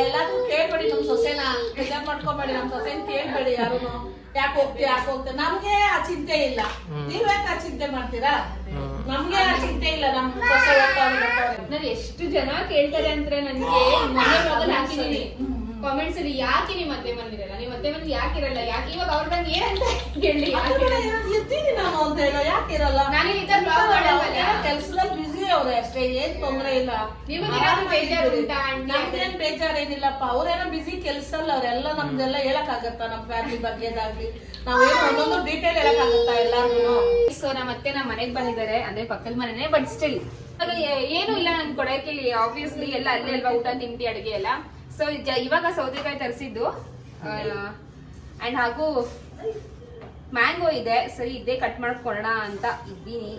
ಎಲ್ಲಾದ್ರೂ ಕೇಳ್ಬೇಡಿ ನಮ್ ಸೊಸೆನ. ಬೇಜಾರ್ ಮಾಡ್ಕೊಬೇಡಿ ನಮ್ ಸೊಸೆನ್ ಕೇಳ್ಬೇಡಿ ಯಾರು ಯಾಕೆ ಹೋಗ್ತೀಯ ಯಾಕೆ ಹೋಗ್ತೀಯ? ನಮ್ಗೆ ಆ ಚಿಂತೆ ಇಲ್ಲ. ನೀವ್ ಯಾಕೆ ಆ ಚಿಂತೆ ಮಾಡ್ತೀರಾ? ನಮ್ಗೆ ಆ ಚಿಂತೆ ಇಲ್ಲ ನಮ್ ಸೊಸೆ. ನಾನು ಎಷ್ಟು ಜನ ಕೇಳ್ತಾರೆ ಅಂದ್ರೆ ನನಗೆ ಮನೆ ಮೊದಲು ಹಾಕಿದೀನಿ. ಕಾಮೆಂಟ್ಸ್ ಅಲ್ಲಿ ಯಾಕೆ ನಿಮ್ ಮತ್ತೆ ಬಂದಿರಲ್ಲ ನೀವು ಮತ್ತೆ ಬಂದು ಯಾಕೆ ಇರಲ್ಲ? ಯಾಕೆ ಇವಾಗ ಅವ್ರ ಬಂದು ಏನಂತ ಕೇಳಿ ಇರ್ತೀನಿ ನಾನು ಅಂತ ಹೇಳೋ ಯಾಕೆ ಇರಲ್ಲ? ನಾನು? ಕೆಲ್ಸದಲ್ಲಿ ಅವ್ರೆ ಅಷ್ಟೇ ಏನ್ ತೊಂದ್ರೆ ಇಲ್ಲ. ನಿಮಗೆ ಬೇಜಾರು ಉಂಟಾ ಆಂಟಿ? ನಮ್ದೇನ್ ಬೇಜಾರೇನಿಲ್ಲಪ್ಪ ಅವ್ರೇನೋ ಬಿಸಿ ಕೆಲ್ಸಲ್ಲ ಅವ್ರೆಲ್ಲ ನಮ್ದೆಲ್ಲ ಹೇಳಕ್ ಆಗತ್ತಾ ನಮ್ ಫ್ಯಾಮಿಲಿ ಬಗ್ಗೆದಾಗ್ಲಿ? ನಾವೇನು ಒಂದೊಂದು ಡೀಟೇಲ್ ಹೇಳಕ್ ಆಗತ್ತಾ ಎಲ್ಲಾರ್ಗು ಸೊ ನಮ್ಮ ಅತ್ತೆ ನಮ್ಮ ಮನೆಗೆ ಬಂದಿದ್ದಾರೆ ಅಂದ್ರೆ ಪಕ್ಕದ ಮನೆನೇ ಬಟ್ ಸ್ಟಿಲ್ ಏನು ಇಲ್ಲ ನನ್ ಕೊಡಕ್ಕೆ ಆಬ್ವಿಯಸ್ಲಿ ಎಲ್ಲ ಅಲ್ಲೇ ಅಲ್ವಾ ಊಟ ತಿಂಡಿ ಅಡಿಗೆ ಎಲ್ಲ. ಸೊ ಇವಾಗ ಸೌತೆಕಾಯಿ ತರಿಸಿದ್ದು. ಅಂಡ್ ಹಾಗೂ ಮ್ಯಾಂಗೋ ಇದೆ ಸರಿ ಇದೇ ಕಟ್ ಮಾಡ್ಕೊಳ್ಳೋಣ ಅಂತ ಇದ್ದೀನಿ.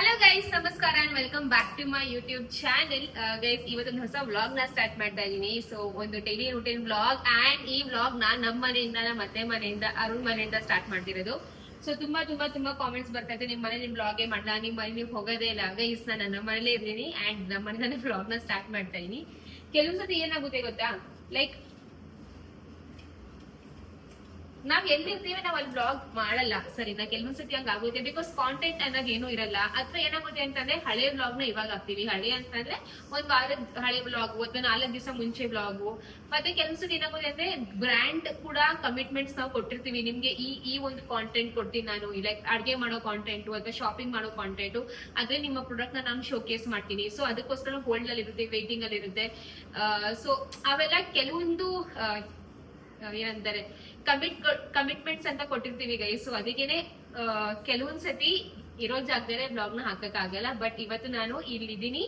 ಹಲೋ ಗೈಸ್ ನಮಸ್ಕಾರ and welcome back to my YouTube channel guys ಇವತ್ತೊಂದು ಹೊಸ ವ್ಲಾಗ್ನ ಸ್ಟಾರ್ಟ್ ಮಾಡ್ತಾ ಇದ್ದೀನಿ ಸೊ ಒಂದು ಡೈಲಿ ರೂಟೀನ್ ವ್ಲಾಗ್ ಅಂಡ್ ಈ ವ್ಲಾಗ್ನ ನಮ್ಮ ಮನೆಯಿಂದ ನಮ್ಮ ಅತ್ತೆ ಮನೆಯಿಂದ ಅರುಣ್ ಮನೆಯಿಂದ ಸ್ಟಾರ್ಟ್ ಮಾಡ್ತಿರೋದು. ಸೊ ತುಂಬಾ ತುಂಬಾ ತುಂಬಾ ಕಾಮೆಂಟ್ಸ್ ಬರ್ತಾ ಇದೆ ನಿಮ್ಮ ಮನೆ ನಿಮ್ ವ್ಲಾಗೇ ಮಾಡಲ್ಲ ನಿಮ್ಮ ಮನೆ ನೀವು ಹೋಗೋದೇ ಇಲ್ಲ. ಗೈಸ್ ನಾನು ನನ್ನ ಮನೇಲೇ ಇದ್ದೀನಿ ಅಂಡ್ ನಮ್ಮ ಮನೆಯಿಂದ ವ್ಲಾಗ್ನ ಸ್ಟಾರ್ಟ್ ಮಾಡ್ತಾ ಇದ್ದೀನಿ ಕೆಲವು ಏನಾಗುತ್ತೆ ಗೊತ್ತಾ? ಲೈಕ್ ನಾವ್ ಎಲ್ಲಿರ್ತೀವಿ ನಾವ್ ಅಲ್ಲಿ ಬ್ಲಾಗ್ ಮಾಡಲ್ಲ. ಸರಿನಾ ಕೆಲವೊಂದ್ ಸತಿ ಹಂಗ ಆಗುತ್ತೆ ಬಿಕಾಸ್ ಕಾಂಟೆಂಟ್ ಅನ್ನೋದು ಏನು ಇರಲ್ಲ. ಅಥವಾ ಏನಾಗುತ್ತೆ ಅಂತಂದ್ರೆ ಹಳೆ ಬ್ಲಾಗ್ನ ಇವಾಗ ಹಾಕ್ತಿವಿ. ಹಳೆ ಅಂತಂದ್ರೆ ಒಂದ್ ವಾರ ಹಳೆ ಬ್ಲಾಗ್ ಅಥವಾ ನಾಲ್ಕು ದಿವಸ ಮುಂಚೆ ಬ್ಲಾಗ್ ಮತ್ತೆ ಕೆಲವೊಂದ್ ಸತಿ ಏನಾಗುತ್ತೆ ಅಂದ್ರೆ ಬ್ರ್ಯಾಂಡ್ ಕೂಡ ಕಮಿಟ್ಮೆಂಟ್ಸ್ ನಾವು ಕೊಟ್ಟಿರ್ತೀವಿ. ನಿಮ್ಗೆ ಈ ಈ ಒಂದು ಕಾಂಟೆಂಟ್ ಕೊಡ್ತೀನಿ ನಾನು. ಲೈಕ್ ಅಡ್ಗೆ ಮಾಡೋ ಕಾಂಟೆಂಟ್ ಅಥವಾ ಶಾಪಿಂಗ್ ಮಾಡೋ ಕಾಂಟೆಂಟ್ ಅದೇ ನಿಮ್ಮ ಪ್ರಾಡಕ್ಟ್ನ ನಾನು ಶೋಕೇಸ್ ಮಾಡ್ತೀನಿ. ಸೊ ಅದಕ್ಕೋಸ್ಕರ ಹೋಲ್ಡ್ ಅಲ್ಲಿ ಇರುತ್ತೆ ವೈಟಿಂಗ್ ಅಲ್ಲಿ ಇರುತ್ತೆ ಸೊ ಅವೆಲ್ಲ ಕೆಲವೊಂದು ಏನಂತಾರೆ ಕಮಿಟ್ ಕಮಿಟ್ಮೆಂಟ್ಸ್ ಅಂತ ಕೊಟ್ಟಿರ್ತೀವಿ ಈಗ ಸೊ ಅದಕ್ಕೇನೆ ಕೆಲವೊಂದ್ ಸತಿ ಇರೋ ಜಾಗದಲ್ಲೇ ಬ್ಲಾಗ್ನ ಹಾಕಕ್ ಆಗಲ್ಲ ಬಟ್ ಇವತ್ತು ನಾನು ಇಲ್ಲಿದ್ದೀನಿ.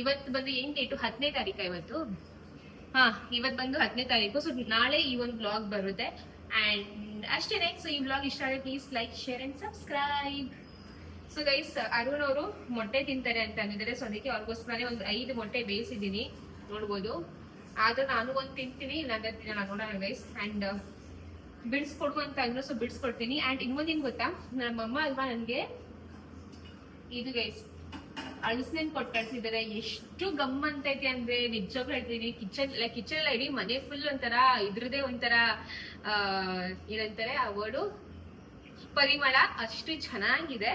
ಇವತ್ತು ಬಂದು ಏನ್ ಡೇಟು ಹತ್ತನೇ ತಾರೀಕ ಇವತ್ತು. ಹಾ, ಇವತ್ ಬಂದು ಹತ್ತನೇ ತಾರೀಕು. ಸೊ ನಾಳೆ ಈ ಒಂದು ಬ್ಲಾಗ್ ಬರುತ್ತೆ. ಅಂಡ್ ಅಷ್ಟೇನೆ ಸೊ ಈ ಬ್ಲಾಗ್ ಇಷ್ಟ ಆದ್ರೆ please like share and subscribe so guys Arun ಅವರು ಮೊಟ್ಟೆ ತಿಂತಾರೆ ಅಂತ ಅಂದಿದ್ದಾರೆ. ಸೊ ಅದಕ್ಕೆ ಅವ್ರಿಗೋಸ್ಕರ ಒಂದು ಐದು ಮೊಟ್ಟೆ ಬೇಯಿಸಿದ್ದೀನಿ. ನೋಡ್ಬೋದು. ಆದ್ರೆ ನಾನು ಒಂದು ತಿಂತೀನಿ, ಇಲ್ಲಾಂದ್ರೆ ತಿನ್ನಲ್ಲ. ನೋಡೋಣ ಗೈಸ್ ಅಂಡ್ ಬಿಡಿಸ್ಕೊಡು ಅಂತ ಅಂದ್ರೆ ಸೊ ಬಿಡಿಸ್ಕೊಡ್ತೀನಿ ಅಂಡ್ ಇನ್ನೊಂದೇನ್ ಗೊತ್ತಾ? ನಮ್ಮಮ್ಮ ಅಲ್ವಾ ನನ್ಗೆ? ಇದು ಗೈಸ್ ಅಳಸನೇನ್ ಕೊಟ್ಟು ಕಳ್ಸಿದ್ದಾರೆ ಎಷ್ಟು ಗಮ್ ಅಂತೈತಿ ಅಂದ್ರೆ ನಿಜವಾಗ್ಲೂ ಹೇಳ್ತೀನಿ. ಕಿಚನ್ ಕಿಚನ್ ಎಲ್ಲ ಇಡೀ ಮನೆ ಫುಲ್ ಒಂಥರ ಇದ್ರದೇ ಒಂಥರ ಏನಂತಾರೆ ಆ ವರ್ಡು ಪರಿಮಳ. ಅಷ್ಟು ಚೆನ್ನಾಗಿದೆ.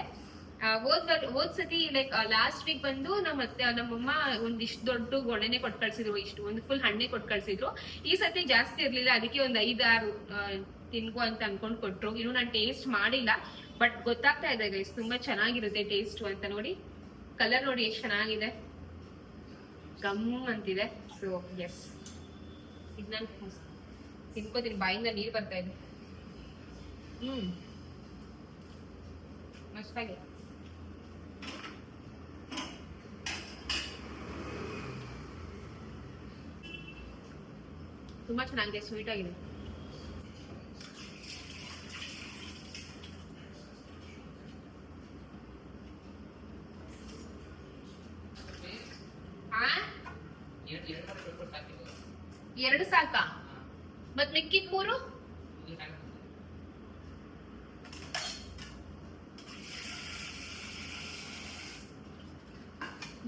ಹೋದ್ ಸತಿ ಲೈಕ್ ಲಾಸ್ಟ್ ವೀಕ್ ಬಂದು ನಮ್ಮ ಅತ್ತೆ ನಮ್ಮಮ್ಮ ಒಂದಿಷ್ಟು ದೊಡ್ಡ ಗೊಣೆನೆ ಕೊಟ್ಟು ಕಳ್ಸಿದ್ರು, ಇಷ್ಟು ಒಂದು ಫುಲ್ ಹಣ್ಣೆ ಕೊಟ್ಟು ಕಳ್ಸಿದ್ರು. ಈ ಸತಿ ಜಾಸ್ತಿ ಇರ್ಲಿಲ್ಲ, ಅದಕ್ಕೆ ಒಂದ್ ಐದಾರು ತಿನ್ಗು ಅಂತ ಅನ್ಕೊಂಡ್ ಕೊಟ್ರು. ಇನ್ನು ನಾನು ಟೇಸ್ಟ್ ಮಾಡಿಲ್ಲ ಬಟ್ ಗೊತ್ತಾಗ್ತಾ ಇದೆ ಗೈಸ್ ತುಂಬಾ ಚೆನ್ನಾಗಿರುತ್ತೆ ಟೇಸ್ಟ್ ಅಂತ ನೋಡಿ. ಕಲರ್ ನೋಡಿ ಎಷ್ಟು ಚೆನ್ನಾಗಿದೆ. ಗಮ್ ಅಂತಿದೆ. ಸೊ ಎಸ್ ಇದು ನಾನು ತಿನ್ಕೋತೀನಿ, ಬಾಯಿಂದ ನೀರು ಬರ್ತಾ ಇದೆ. ಹ್ಮ್. ಮಸ್ತಾಗಿದೆ. ತುಂಬಾ ಚೆನ್ನಾಗಿದೆ ಸ್ವೀಟ್ ಆಗಿದೆ? ಎರಡು ಸಾಕಾ? ಮತ್ ಮಿಕ್ಕಿದ ಮೂರು?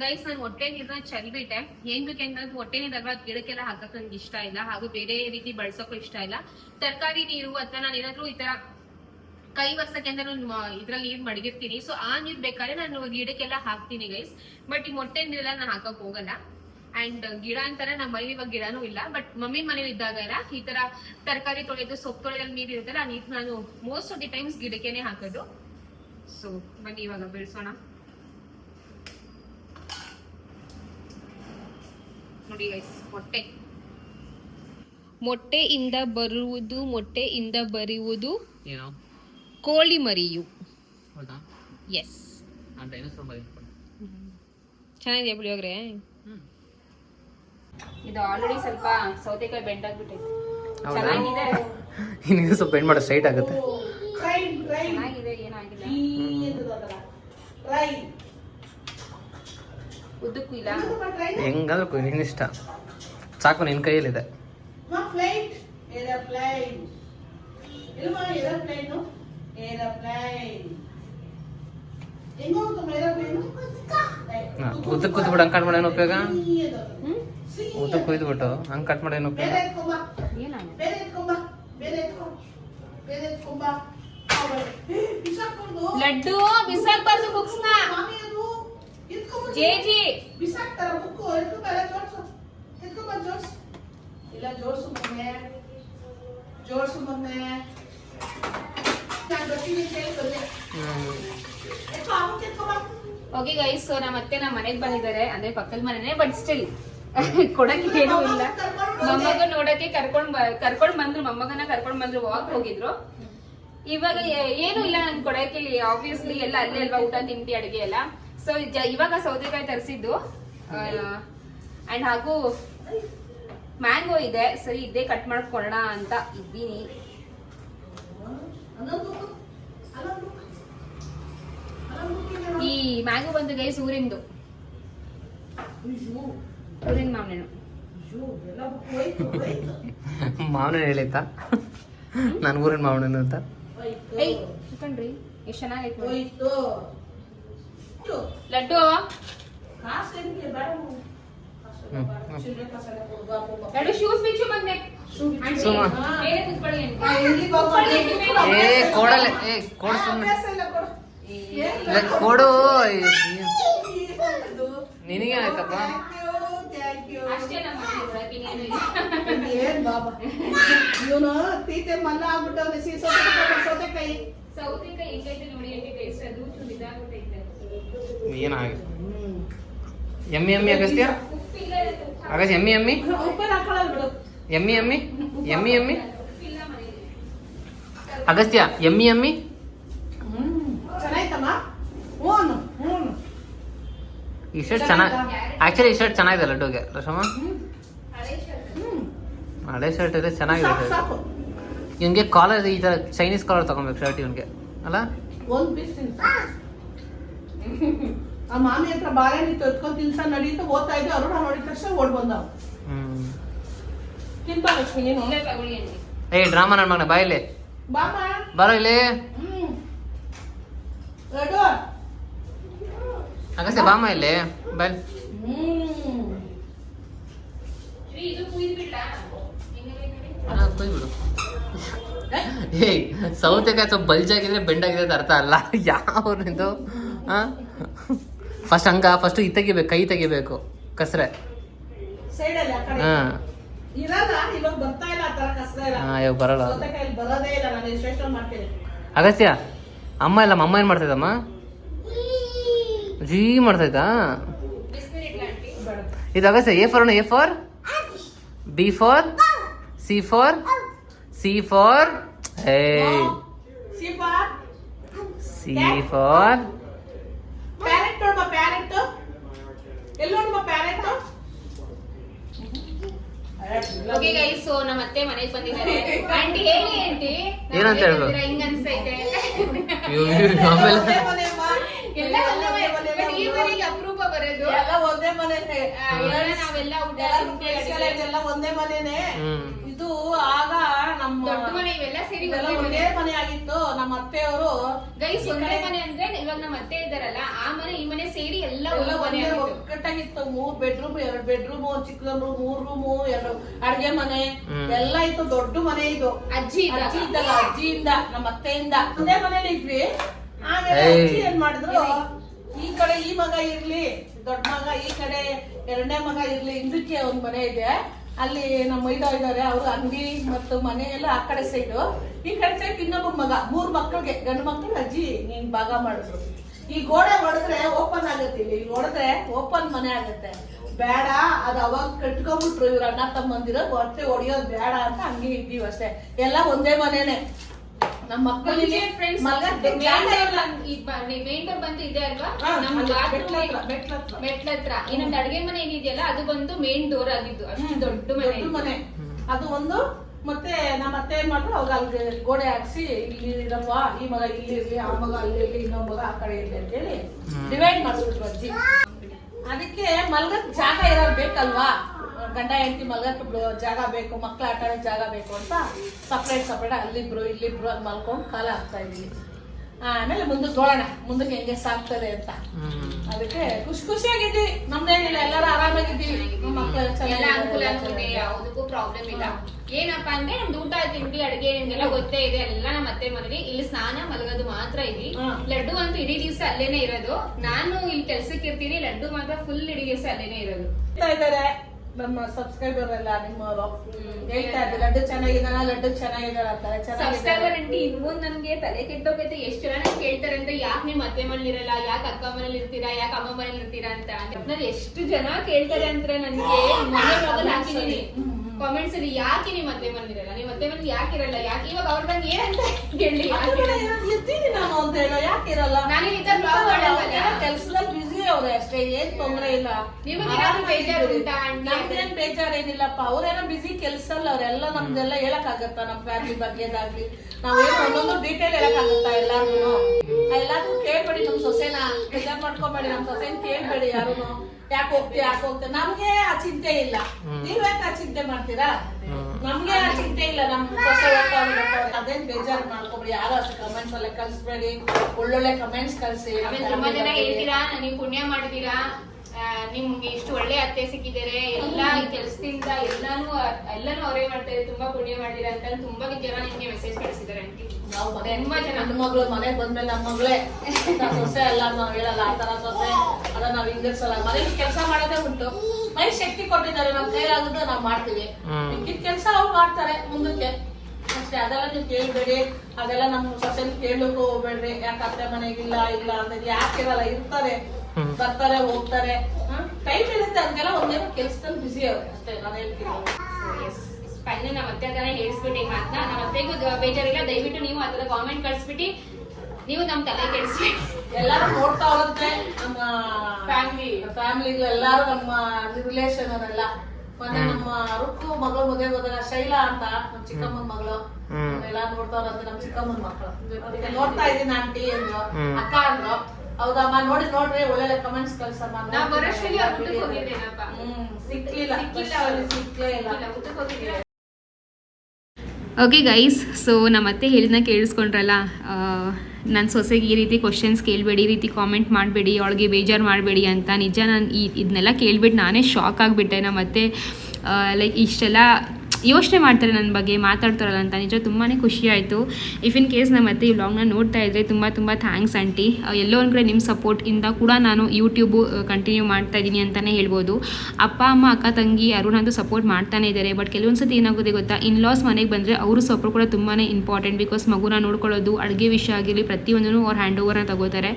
ಗೈಸ್ ನಾನು ಹೊಟ್ಟೆ ನೀರ್ನ ಚೆಲ್ಬಿಟ್ಟೆ. ಏನ್ ಬೇಕಂದ್ರೆ ಹೊಟ್ಟೆ ನೀರಲ್ವಾ ಗಿಡಕ್ಕೆಲ್ಲ ಹಾಕಕ್ ನನ್ಗೆ ಇಷ್ಟ ಇಲ್ಲ. ಹಾಗೂ ಬೇರೆ ರೀತಿ ಬಳಸೋಕ್ಕೂ ಇಷ್ಟ ಇಲ್ಲ. ತರಕಾರಿ ನೀರು ಅಥವಾ ನಾನು ಏನಾದ್ರು ಈ ತರ ಕೈ ವರ್ಷಕ್ಕೆ ನಾನು ಇದ್ರಲ್ಲಿ ನೀರು ಮಡಗಿರ್ತೀನಿ. ಸೊ ಆ ನೀರ್ ಬೇಕಾದ್ರೆ ನಾನು ಗಿಡಕ್ಕೆಲ್ಲ ಹಾಕ್ತೀನಿ ಗೈಸ್ ಬಟ್ ಈ ಮೊಟ್ಟೆ ನೀರೆಲ್ಲ ನಾನು ಹಾಕಕ್ ಹೋಗಲ್ಲ. ಅಂಡ್ ಗಿಡ ಅಂತಾರೆ ನಮ್ಮ ಮನೇಲಿ ಇವಾಗ ಗಿಡನೂ ಇಲ್ಲ. ಬಟ್ ಮಮ್ಮಿ ಮನೇಲಿ ಇದ್ದಾಗ ಎಲ್ಲ ಈ ತರ ತರಕಾರಿ ತೊಳೆದು ಸೊಪ್ಪು ತೊಳೆದಲ್ಲಿ ನೀರ್ ಇರುತ್ತಲ್ಲ, ಆ ನೀರ್ ನಾನು ಮೋಸ್ಟ್ ಆಫ್ ದಿ ಟೈಮ್ಸ್ ಗಿಡಕ್ಕೆನೆ ಹಾಕೋದು. ಸೊ ಬನ್ನಿ ಇವಾಗ ಬೆಳೆಸೋಣ. ನೋಡಿ ಗೈಸ್ ಮೊಟ್ಟೆ. ಮೊಟ್ಟೆಯಿಂದ ಬರುವುದು ಮೊಟ್ಟೆಯಿಂದ ಬರುವುದು ಏನೋ? ಕೋಳಿ ಮರಿಯು. ಹೌದಾ? ಎಸ್. ಚೆನ್ನಾಗಿದೆ ಪುಳಿಯೋಗ್ರೆ ಇದು ಆಲ್ರೆಡಿ ಸ್ವಲ್ಪ ಸೌತೆಕಾಯಿ ಬೆಂಡಾಗ್ಬಿಟ್ಟೈತೆ ಹೌದಾ? ಚೆನ್ನಾಗಿದೆ. ಇನ್ನಿದು ಸ್ವಲ್ಪ ಬೆಂಡ್ ಮಾಡೋ ಸ್ಟ್ರೈಟ್ ಆಗುತ್ತೆ. ಚೆನ್ನಾಗಿದೆ ಏನಾಗಿಲ್ಲ. ಉದ್ದಕ್ಕೂ ಇಲ್ಲ. ಹೆಂಗಾದ್ರೂ ಕೊಯ್, ನಿನ್ ಇಷ್ಟ. ಸಾಕು ನಿನ್ನ ಕೈಯಲ್ಲಿದೆ. ಉದ್ದಕ್ಕೆ ಕೂತ್ ಬಿಡು ಹಂಗೆ ಕಟ್ ಮಾಡೋ ಏನು ಉಪಯೋಗ? ಹ್ಮ್? ಉದ್ದಕ್ಕೆ ಕುಯ್ದ್ಬಿಟ್ಟು ಹಂಗೆ ಕಟ್ ಮಾಡೋ ಏನು ಉಪಯೋಗ? ಲಡ್ಡು ಬಿಸಾಕ್ಬಾರ್ದು ಬುಕ್ಸ್ನ ಮಾಮಿ ಅದು ಎತ್ಕೊಂಬ ಜೇಜಿ ಬಿಸಾಕ್ತಾರ ಬುಕ್ಕು ಎತ್ಕೊಂಬ ಎಲ್ಲ ಜೋಡ್ಸು. ಎತ್ಕೊಂಬ ಜೋಡ್ಸು. ಇಲ್ಲ ಜೋಡ್ಸು ಮೊನ್ನೆ. ಜೋಡ್ಸು ಮೊನ್ನೆ. ನಾನು ಬರ್ತೀನಿ ಅಂತ ಹೇಳಿ ಬಂದೆ. ಹ್ಞೂ ಎತ್ಕೊ ಅಮ್ಮ ಎತ್ಕೊಂಬ ಓಕೆ ಗೈಸ್ ಸೊ ನಮ್ಮ ಅತ್ತೆ ನಮ್ಮ ಮನೆಗೆ ಬಂದಿದ್ದಾರೆ. ಅಂದ್ರೆ ಪಕ್ಕದ ಮನೆನೇ ಬಟ್ ಸ್ಟಿಲ್ ಕೊಡಕ್ಕೆ ಏನೂ ಇಲ್ಲ. ಮೊಮ್ಮಗ ನೋಡಕ್ಕೆ ಕರ್ಕೊಂಡ್ ಕರ್ಕೊಂಡ್ ಬಂದ್ರು. ಮೊಮ್ಮಗನ ಕರ್ಕೊಂಡ್ ಬಂದ್ರು ವಾಕ್ ಹೋಗಿದ್ರು. ಇವಾಗ ಏನು ಇಲ್ಲ ನನ್ ಕೊಡಕ್ಕೆ ಆಬ್ವಿಯಸ್ಲಿ ಎಲ್ಲ ಅಲ್ಲೇ ಅಲ್ವಾ ಊಟ ತಿಂಡಿ ಅಡಿಗೆ ಎಲ್ಲ. ಸೊ ಇವಾಗ ಸೌತೆಕಾಯಿ ತರಿಸಿದ್ದು. ಅಂಡ್ ಹಾಗೂ ಮ್ಯಾಂಗೋ ಇದೆ. ಸರಿ ಇದೇ ಕಟ್ ಮಾಡ್ಕೊಳ್ಳೋಣ ಅಂತ ಇದ್ದೀನಿ. ಈ ಮ್ಯಾಂಗೋ ಬಂದು ಗೈಸ್ ಊರಿಂದು. ಅಯ್ಯೋ ಊರಿನ ಮಾವನೇನು ಮಾವನ ಹೇಳಿತಾ ನಾನು ಊರಿನ ಮಾವನನು ಅಂತ? ಏಯ್ ಕಣ್ರಿ ಎಷ್ಟು ಚೆನ್ನಾಗೈತೆ ಲಡ್ಡು. ಶೂಸ್ ಬಿಚ್ಚು ಬಂದೆ. ಏ ಕೊಡಲ್ಲ. ಏ ಕೊಡು ಸುಮ್ಮನೆ ಇವನು ಮಲ್ಲ ಆಗ್ಬಿಟ್ಟವ್ನೆ ಸಿ ಸೌತೆಕಾಯಿ. ಸೌತೆಕಾಯಿ ಹೆಂಗೈತೆ ನೋಡಿ ಹೆಂಗೈತೆ ಎಷ್ಟು ಅದು ಚೂರು ಇದಾಗ್ಬಿಟ್ಟೈತೆ ಆಗಿ ಎಮ್ಮಿ ಎಮ್ಮಿ ಅಗಸ್ತ್ಯ? ಅಗಸ್ತ್ಯ, ಎಮ್ಮಿ ಎಮ್ಮಿ? ಎಮ್ಮಿ ಎಮ್ಮಿ? ಎಮ್ಮಿ ಎಮ್ಮಿ? ಅಗಸ್ತ್ಯ, ಎಮ್ಮಿ ಎಮ್ಮಿ? ಈ ಶರ್ಟ್ ಚೆನ್ನಾಗಿ ಆಕ್ಚುಲಿ ಈ ಶರ್ಟ್ ಚೆನ್ನಾಗಿದೆ ಲಡ್ಡುಗೆ. ರಶಮ್ಮ ಹಳೆ ಶರ್ಟ್ ಇದೆ ಚೆನ್ನಾಗಿದೆ ಇವನ್ಗೆ ಕಾಲರ್ ಈ ತರ ಚೈನೀಸ್ ಕಾಲರ್ ತಗೊಬೇಕು ಶರ್ಟ್ ಇವನ್ಗೆ. ಅಲ್ಲ? ಆ ಮಾಮಿ ಹತ್ರ ಬಾಳೆಹಣ್ಣು ಎತ್ಕೊಂಡ್ ತಿನ್ಸ ನಡೀತು ಓದ್ತಾ ಇದ್ದೆ. ಅರುಣ ನೋಡಿದ ತಕ್ಷಣ ಓಡ್ ಬಂದವ. ಲಕ್ಷ್ಮಿ ನೀನು. ಏ ಡ್ರಾಮಾ ನನ್ ಮಗನ ಬಾಯಲ್ಲಿ ಬಾಮ ಬರೋ ಇಲ್ಲಿ. ಹ್ಮ್. ಲಡ್ಡು ಬಾಮ ಇಲ್ಲಿ. ಕೊಯ್ಬಿಡು ಏಯ್ ಸೌತೆಕಾಯಿ ಸ್ವಲ್ಪ ಬಲ್ಜಾಗಿದ್ರೆ ಬೆಂಡಾಗಿದೆ ಅಂತ ಅರ್ಥ ಅಲ್ಲ. ಯಾವ ನಿಂದು ಫಸ್ಟ್ ಹಂಗ ಫಸ್ಟ್ ಈ ತೆಗಿಬೇಕು ಕೈ ತೆಗಿಬೇಕು ಕಸ್ರೆ. ಹಾಂ ಹಾಂ. ಹಾ ಇವಾಗ ಹಾ ಬರಲ್ಲ. ಅಗಸ್ತ್ಯ ಅಮ್ಮ ಇಲ್ಲ ಅಮ್ಮ ಏನ್ ಮಾಡ್ತೈತಮ್ಮ ಜೀ ಬೇಡ ಇದು Agastya A for A for? B for? C for? C for? C ಸೀಪಾ C for? Parrot ನೋಡ್ಬಾ ಪ್ಯಾರೆಟ್ ಎಲ್ಲಿ ನೋಡ್ಬಾ ಪ್ಯಾರೆಟ್ ಓಕೆ ಗೈಸ್ ಸೊ ನಮ್ಮ ಅತ್ತೆ ಮನೆಗೆ ಬಂದಿದ್ದಾರೆ. ಆಂಟಿ ಹೇಳಿ ಆಂಟಿ ಏನಂತ ಹೇಳ್ಬೇಕು? ಹಿಂಗ ಅನ್ಸೈತೆ. ಎಲ್ಲ ಒಂದೇ ಮನೆ ಈ ಮನೆಗೆ ಅಪರೂಪ ಬರೋದು. ಎಲ್ಲ ಒಂದೇ ಮನೆ ನಾವೆಲ್ಲ ಊಟ. ಎಲ್ಲ ಒಂದೇ ಮನೆನೇ. ಹ್ಮ್ ಇದು ಆಗ ನಮ್ಮ ದೊಡ್ಡ ಮನೆ ಇವೆಲ್ಲ ಸೇರಿ ಇದೆಲ್ಲ ಒಂದೇ ಮನೆ. ಆಗಿತ್ತು. ನಮ್ಮ ಅತ್ತೆಯವರು ಗೈಸ್ ಒಂದೇ ಮನೆ ಅಂದ್ರೆ ಇವಾಗ ನಮ್ಮ ಅತ್ತೆ ಇದ್ದಾರಲ್ಲ ಆ ಮನೆ ಈ ಮನೆ ಸೇರಿ ಎಲ್ಲ ಮನೆ ಒಂದೇ ಆಗಿತ್ತು. ಒಕ್ಕಟ್ಟಾಗಿತ್ತು. ಮೂರ್ ಬೆಡ್ರೂಮ್ ಎರಡ್ ಬೆಡ್ರೂಮ್ ಚಿಕ್ಕ ರೂಮ್ ಮೂರ್ ರೂಮು ಎರಡು ಅಡ್ಗೆ ಮನೆ. ಎಲ್ಲ ಇತ್ತು. ದೊಡ್ಡ ಮನೆ ಇದು. ಅಜ್ಜಿ ಇದ್ದಾಗ. ಅಜ್ಜಿ ಇದ್ದಲ್ಲ ಅಜ್ಜಿಯಿಂದ ನಮ್ಮ ಅತ್ತೆಯಿಂದ. ಒಂದೇ ಮನೇಲಿ ಇದ್ವಿ. ಆಮೇಲೆ ಏಯ್. ಅಜ್ಜಿ ಏನ್ ಮಾಡಿದ್ರು? ಈ ಕಡೆ ಈ ಮಗ ಇರ್ಲಿ ದೊಡ್ಡ ಮಗ ಈ ಕಡೆ ಎರಡನೇ ಮಗ ಇರ್ಲಿ ಹಿಂದಕ್ಕೆ ಒಂದ್ ಮನೆ ಇದೆ. ಅಲ್ಲಿ ನಮ್ಮ ಮೈದಾ ಇದ್ದಾರೆ ಅವರು ಅಂಗಡಿ ಮತ್ತು ಮನೆ ಎಲ್ಲ ಆ ಕಡೆ ಸೈಡು ಈ ಕಡೆ ಸೈಡ್ ಇನ್ನೊಬ್ಬ ಮಗ, ಮೂರು ಮಕ್ಕಳಿಗೆ, ಗಂಡು ಮಕ್ಕಳು ಅಜ್ಜಿ, ನೀನ್ ಭಾಗ ಮಾಡಿದ್ರು. ಈ ಗೋಡೆ ಹೊಡೆದ್ರೆ ಓಪನ್ ಆಗುತ್ತೆ ಇಲ್ಲಿ. ಹೊಡೆದ್ರೆ ಓಪನ್ ಮನೆ ಆಗುತ್ತೆ. ಬೇಡ, ಅದು ಅವಾಗ ಕಟ್ಕೊಂಡ್ಬಿಟ್ರು ಇವ್ರ ಅಣ್ಣ ತಮ್ಮಂದಿರ, ಹೊಟ್ಟೆ ಹೊಡಿಯೋದು ಬೇಡ ಅಂತ ಹಂಗೆ ಇದ್ದೀವಿ ಅಷ್ಟೇ. ಎಲ್ಲ ಒಂದೇ ಮನೆನೆ. ನಮ್ಮ ಮಕ್ಕಳಿಗೆ ಫ್ರೆಂಡ್ಸ್ ಮೇನ್ ಡೋರ್ ಬಂದು ಇದೆ ಅಲ್ವಾ? ನಮ್ಮ ಬಾತ್ರೂಮ್ ಮೆಟ್ಲತ್ರ ಮೆಟ್ಲ ಹತ್ರ, ಮೆಟ್ಲ ಹತ್ರ. ಇನ್ನೊಂದು ಅಡ್ಗೆ ಮನೆ ಏನಿದೆಯಲ್ಲ ಅದು ಬಂದು ಮೇನ್ ಡೋರ್ ಆಗಿದ್ದು. ಅಷ್ಟು ದೊಡ್ಡ ಮನೆ ದೊಡ್ಡ ಮನೆ. ಅದು ಒಂದು ಮತ್ತೆ ನಮ್ಮ ಅತ್ತೆ ಏನ್ ಮಾಡ್ರು ಅವ್ರು ಅಲ್ಲಿ ಗೋಡೆ ಹಾಕ್ಸಿ ಇಲ್ಲಿ ಇರಪ್ಪ ಈ ಮಗ ಇಲ್ಲಿ ಇರ್ಲಿ ಆ ಮಗ ಅಲ್ಲಿ ಇರ್ಲಿ ಇನ್ನೊಬ್ಬ ಮಗ ಆ ಕಡೆ ಇರ್ಲಿ ಅಂತ ಹೇಳಿ ಡಿವೈಡ್ ಮಾಡಿಸ್ಬಿಟ್ರು ಅಜ್ಜಿ. ಅದಕ್ಕೆ ಮಲ್ಗಕ್ ಜಾಗ ಇರೋದು ಬೇಕಲ್ವಾ? ಗಂಡ ಹೆಂಡತಿ ಮಲ್ಗಕ್ಕೆ ಜಾಗ ಬೇಕು ಮಕ್ಳು ಆಟ ಆಡೋ ಜಾಗ ಬೇಕು ಅಂತ ಸಪ್ರೇಟ್ ಸಪ್ರೇಟ್ ಅಲ್ಲಿಬ್ರು ಇಲ್ಲಿಬ್ರು ಅಲ್ಲಿ ಮಲ್ಕೊಂಡು ಕಾಲ ಆಗ್ತಾ ಇದೀವಿ ಆಮೇಲೆ ಮುಂದಕ್ಕೆ ನೋಡೋಣ ಮುಂದಕ್ಕೆ ಹೆಂಗೆ ಸಾಕ್ತದೆ ಅಂತ. ಅದಕ್ಕೆ ಖುಷಿ ಖುಷಿಯಾಗಿದ್ದೀವಿ. ನಮ್ದೇನಿಲ್ಲ ಎಲ್ಲರೂ ಆರಾಮಾಗಿದ್ದೀವಿ. ಮಕ್ಕಳು ಎಲ್ಲ ಅನುಕೂಲ ಯಾವುದಕ್ಕೂ ಪ್ರಾಬ್ಲಮ್ ಇಲ್ಲ. ಏನಪ್ಪಾ ಅಂದ್ರೆ ನಮ್ದು ಊಟ ತಿಂಡಿ ಅಡಿಗೆ ನಿಮ್ಗೆಲ್ಲ ಗೊತ್ತೇ ಇದೆ. ಎಲ್ಲ ನಮ್ಮ ಅತ್ತೆ ಮನೇಲಿ ಇಲ್ಲಿ ಸ್ನಾನ ಮಲಗೋದು ಮಾತ್ರ ಇಲ್ಲಿ. ಲಡ್ಡು ಅಂತೂ ಇಡೀ ದಿವಸ ಅಲ್ಲೇನೆ ಇರೋದು. ನಾನು ಇಲ್ಲಿ ಕೆಲ್ಸಕ್ಕೆ ಇರ್ತೀನಿ ಲಡ್ಡು ಮಾತ್ರ ಫುಲ್ ಇಡೀ ದಿವಸ ಅಲ್ಲೇನೆ ಇರೋದು. ನಮ್ಮ ಸಬ್ಸ್ಕ್ರೈಬರ್ ಎಲ್ಲ ನಿಮ್ಮವರು ಹೇಳ್ತಾ ಇದ್ದಾರೆ. ಲಡ್ಡು ಚೆನ್ನಾಗಿದ್ದಾನ? ಲಡ್ಡು ಚೆನ್ನಾಗಿದಾರ ಅಂತಾರೆ ಸಬ್ಸ್ಕ್ರೈಬರ್ ಚೆನ್ನಾಗಿದ್ದಾರೆ ಅಂಟಿ ಇನ್ನೊಂದ್ ನನ್ಗೆ ತಲೆ ಕೆಟ್ಟೋಗೈತೆ. ಎಷ್ಟು ಜನ ನಂಗೆ ಕೇಳ್ತಾರೆ ಅಂದ್ರೆ ಯಾಕೆ ನಿಮ್ ಅತ್ತೆ ಮನೇಲಿ ಇರಲ್ಲ ಯಾಕೆ ಅಕ್ಕ ಮನೇಲಿ ಇರ್ತೀರಾ? ಯಾಕೆ ಅಮ್ಮ ಮನೇಲಿ ಇರ್ತೀರಾ ಅಂತ. ನಾನು ಎಷ್ಟು ಜನ ಕೇಳ್ತಾರೆ ಅಂದ್ರೆ ನನ್ಗೆ ಮೊನ್ನೆ ಹಾಕಿದೀನಿ ಕಾಮೆಂಟ್ಸ್ ಅಲ್ಲಿ ಯಾಕೆ ನಿಮ್ ಅತ್ತೆ ಮನೇಲಿ ಇರಲ್ಲ ನಿಮ್ ಅತ್ತೆ ಮನೇಲಿ ಯಾಕೆ ಇರಲ್ಲ? ಯಾಕೆ ಇವಾಗ ಅವ್ರ ನಂಗೆ ಏನಂತ ಕೇಳಿ ಯಾಕೆ ಇರಲ್ಲ? ಇರ್ತೀನಿ ನಾನು ಅಂತ ಹೇಳೋ. ಯಾಕೆ ಇರಲ್ಲ? ನಾನು ಈ ತರ ಬ್ಲಾಗ್ ಮಾಡಲ್ಲ ಕೆಲಸದಲ್ಲಿ ಬಿಸಿ ಅವ್ರೆ ಅಷ್ಟೇ ಏನ್ ತೊಂದ್ರೆ ಇಲ್ಲ. ನಿಮಗೆ ಏನಾದ್ರು ಬೇಜಾರು ಉಂಟಾ ನಮ್ದೇನ್ ನಮ್ದೇನ್ ಬೇಜಾರೇನಿಲ್ಲಪ್ಪ ಅವ್ರೇನೋ ಬಿಸಿ ಕೆಲ್ಸಲ್ಲ ಅವ್ರೆಲ್ಲ ನಮ್ದೆಲ್ಲ ಹೇಳಕ್ ಆಗತ್ತಾ ನಮ್ ಫ್ಯಾಮಿಲಿ ಬಗ್ಗೆದಾಗ್ಲಿ. ನಾವೇನು ಒಂದೊಂದು ಡೀಟೇಲ್ ಹೇಳಕ್ ಆಗತ್ತಾ ಎಲ್ಲಾರ್ಗು ಎಲ್ಲಾರ್ಗು ಕೇಳ್ಬೇಡಿ ನಮ್ ಸೊಸೆನ ಬೇಜಾರ್ ಮಾಡ್ಕೊಬೇಡಿ ನಮ್ ಸೊಸೆನ್ ಕೇಳ್ಬೇಡಿ ಯಾರುನು. ಯಾಕೆ ಹೋಗ್ತೀಯ ಯಾಕೆ ನಮ್ಗೆ ಆ ಚಿಂತೆ ಇಲ್ಲ. ನೀವ್ ಯಾಕೆ ಆ ಚಿಂತೆ ಮಾಡ್ತೀರಾ? ನಮ್ಗೆ ಆ ಚಿಂತೆ ಇಲ್ಲ. ನಮ್. ಅದೇನ್ ಬೇಜಾರ್ ಮಾಡ್ಕೊಬೇಡಿ. ಯಾರು ಅಷ್ಟು ಕಮೆಂಟ್ಸ್ ಎಲ್ಲ ಕಳ್ಸ್ಬೇಡಿ. ಒಳ್ಳೊಳ್ಳೆ ಕಮೆಂಟ್ಸ್ ಕಳ್ಸಿ. ಆಮೇಲೆ ತುಂಬಾ ಜನ ಹೇಳ್ತೀರಾ ನೀವು ಪುಣ್ಯ ಮಾಡಿದೀರಾ? ನಿಮ್ಗೆ ಇಷ್ಟು ಒಳ್ಳೆ ಅತ್ತೆ ಸಿಕ್ಕಿದ್ದಾರೆ ಎಲ್ಲ ಈ ಕೆಲ್ಸದಿಂದ ಎಲ್ಲಾನು ಎಲ್ಲಾನು ಅವರೇ ಮಾಡ್ತಾರೆ ತುಂಬಾ ಪುಣ್ಯ ಮಾಡಿದ್ರೆ ಅಂತ ತುಂಬಾ ಜನ ನಿಮ್ಗೆ ಮೆಸೇಜ್ ಕಳಿಸಿದ್ದಾರೆ ಆಂಟಿ ನಾವು ಮನೆ ತುಂಬಾ ಜನ. ನನ್ನ ಮಗಳು ಮನೆಗ್ ಬಂದ್ಮೇಲೆ ನಮ್ಮ ಮಗಳೇ. ಸೊಸೆ ಅಲ್ಲ ನಾವು ಹೇಳಲ್ಲ ಆ ತರ ಸೊಸೆ. ಅದ ನಾವ್ ಹಿಂದಿರ್ಸಲ್ಲ ಮನೇಲಿ ಕೆಲಸ ಮಾಡೋದೇ ಉಂಟು. ಮೈ ಶಕ್ತಿ ಕೊಟ್ಟಿದ್ದಾರೆ ನಮ್ ಕೈಲಾಗದ ನಾವ್ ಮಾಡ್ತೀವಿ. ಮಿಕ್ಕಿದ ಕೆಲಸ ಅವ್ರು ಮಾಡ್ತಾರೆ ಮುಂದಕ್ಕೆ. ಅಷ್ಟೇ ಅದೆಲ್ಲ ನೀವು ಕೇಳ್ಬೇಡಿ. ಅದೆಲ್ಲ ನಮ್ಮ ಸೊಸೆನ್ ಕೇಳಕ್ಕೂ ಹೋಗ್ಬೇಡ್ರಿ. ಯಾಕೆ ಅತ್ತೆ ಮನೆಗಿಲ್ಲ ಇಲ್ಲ ಅಂತ ಯಾಕೆ ಇರಲ್ಲ ಇರ್ತಾರೆ. ಬರ್ತಾರೆ ಹೋಗ್ತಾರೆ. ಟೈಮ್ ಇರುತ್ತೆ ಅದಕ್ಕೆಲ್ಲ ಒಂದೇ ಕೆಲ್ಸದಲ್ಲಿ ಬ್ಯುಸಿ ಅವ್ರೆ ಅಷ್ಟೇ ನಾನು ಹೇಳ್ತೀನಿ ಫೈನಲ್ ನಮ್ಮ ಅತ್ತೆ ಅದನ್ನ ಹೇಳಿಸ್ಬಿಟ್ಟು ಈ ಮಾತನ್ನ ನಮ್ಮ ಅತ್ತೆಗೂ ಬೇಜಾರಿಲ್ಲ. ದಯವಿಟ್ಟು ನೀವು ಅದರ ಗೌರ್ಮೆಂಟ್ ಕಾಮೆಂಟ್ ಕಳಿಸ್ಬಿಟ್ಟು ನೀವು ನಮ್ಮ ತಲೆ ಕೆಡಿಸಿ ಎಲ್ಲಾರು ನೋಡ್ತಾ ಹೋಗುತ್ತೆ. ನಮ್ಮ ಫ್ಯಾಮಿಲಿ ಫ್ಯಾಮಿಲಿ ಎಲ್ಲಾರು ನಮ್ಮ ರಿಲೇಷನ್ ಅವರೆಲ್ಲ. ಮತ್ತೆ ನಮ್ಮ ರುಕ್ಕು ಮಗಳು ಮದುವೆ ಹೋದಾಗ ಶೈಲಾ ಅಂತ ನಮ್ಮ ಚಿಕ್ಕಮ್ಮನ ಮಗಳು. ಎಲ್ಲ ನೋಡ್ತಾ ನೋಡ್ತಾವ್ರಂತೆ ನಮ್ಮ ಚಿಕ್ಕಮ್ಮನ ಮಕ್ಕಳು. ನೋಡ್ತಾ ಇದೀನಿ ಆಂಟಿ ಅಂದ್ರು. ಅಕ್ಕ ಅಂದ್ರು. ಹೌದಮ್ಮ ನೋಡಿ ನೋಡ್ರಿ ಒಳ್ಳೊಳ್ಳೆ ಕಮೆಂಟ್ಸ್ ಕಳ್ಸಮ್ಮ. ನಾ ಅವ್ರು ಊಟಕ್ಕೆ ಹೋಗಿದ್ದೇನಪ್ಪ. ಹ್ಮ್ ಸಿಕ್ಲಿಲ್ಲ. ಸಿಕ್ಕಿಲ್ಲ ಬಸ್ಸಲ್ಲಿ ಅವ್ರು. ಸಿಕ್ಲೇ ಇಲ್ಲ. ಊಟಕ್ಕೆ ಹೋಗಿದ್ದೀರಾ? ಓಕೆ ಗೈಸ್ ಸೊ ನಮ್ಮ ಅತ್ತೆ ಹೇಳಿದ್ನ ಕೇಳಿಸ್ಕೊಂಡ್ರಲ್ಲ ನನ್ನ ಸೊಸೆಗೆ ಈ ರೀತಿ ಕ್ವಶನ್ಸ್ ಕೇಳಬೇಡಿ ಈ ರೀತಿ ಕಾಮೆಂಟ್ ಮಾಡಬೇಡಿ ಅವಳಿಗೆ ಬೇಜಾರು ಮಾಡಬೇಡಿ ಅಂತ. ನಿಜ ನಾನು ಈ ಇದನ್ನೆಲ್ಲ ಕೇಳಿಬಿಟ್ಟು ನಾನೇ ಶಾಕ್ ಆಗಿಬಿಟ್ಟೆ. ನಮ್ಮ ಅತ್ತೆ ಲೈಕ್ ಇಷ್ಟೆಲ್ಲ ಯೋಚನೆ ಮಾಡ್ತಾರೆ ನನ್ನ ಬಗ್ಗೆ, ಮಾತಾಡ್ತಾರಲ್ಲ ಅಂತ. ನಿಜ ತುಂಬಾ ಖುಷಿ ಆಯಿತು. ಇಫ್ ಇನ್ ಕೇಸ್ ನಮ್ಮ ಅತ್ತೆ ಈ ವ್ಲಾಗ್ನ ನೋಡ್ತಾ ಇದ್ದರೆ ತುಂಬ ತುಂಬ ಥ್ಯಾಂಕ್ಸ್ ಆಂಟಿ ಎಲ್ಲೋ ಒಂದು ಕಡೆ ನಿಮ್ಮ ಸಪೋರ್ಟಿಂದ ಕೂಡ ನಾನು ಯೂಟ್ಯೂಬು ಕಂಟಿನ್ಯೂ ಮಾಡ್ತಾ ಇದ್ದೀನಿ ಅಂತಲೇ ಹೇಳ್ಬೋದು. ಅಪ್ಪ, ಅಮ್ಮ, ಅಕ್ಕ, ತಂಗಿ ಅರುಣ್ ಅಂತೂ ಸಪೋರ್ಟ್ ಮಾಡ್ತಾನೆ ಇದ್ದಾರೆ ಬಟ್ ಕೆಲವೊಂದು ಸತಿ ಏನಾಗುತ್ತೆ ಗೊತ್ತಾ? ಇನ್ ಲಾಸ್ ಮನೆಗೆ ಬಂದರೆ ಅವರು ಸಪೋರ್ಟ್ ಕೂಡ ತುಂಬಾ ಇಂಪಾರ್ಟೆಂಟ್ ಬಿಕಾಸ್ ಮಗುನ ನೋಡ್ಕೊಳ್ಳೋದು, ಅಡುಗೆ ವಿಷಯ ಆಗಿರಲಿ ಪ್ರತಿಯೊಂದೂ ಅವ್ರು ಹ್ಯಾಂಡ್ ಓವರ್ನ ತಗೋತಾರೆ.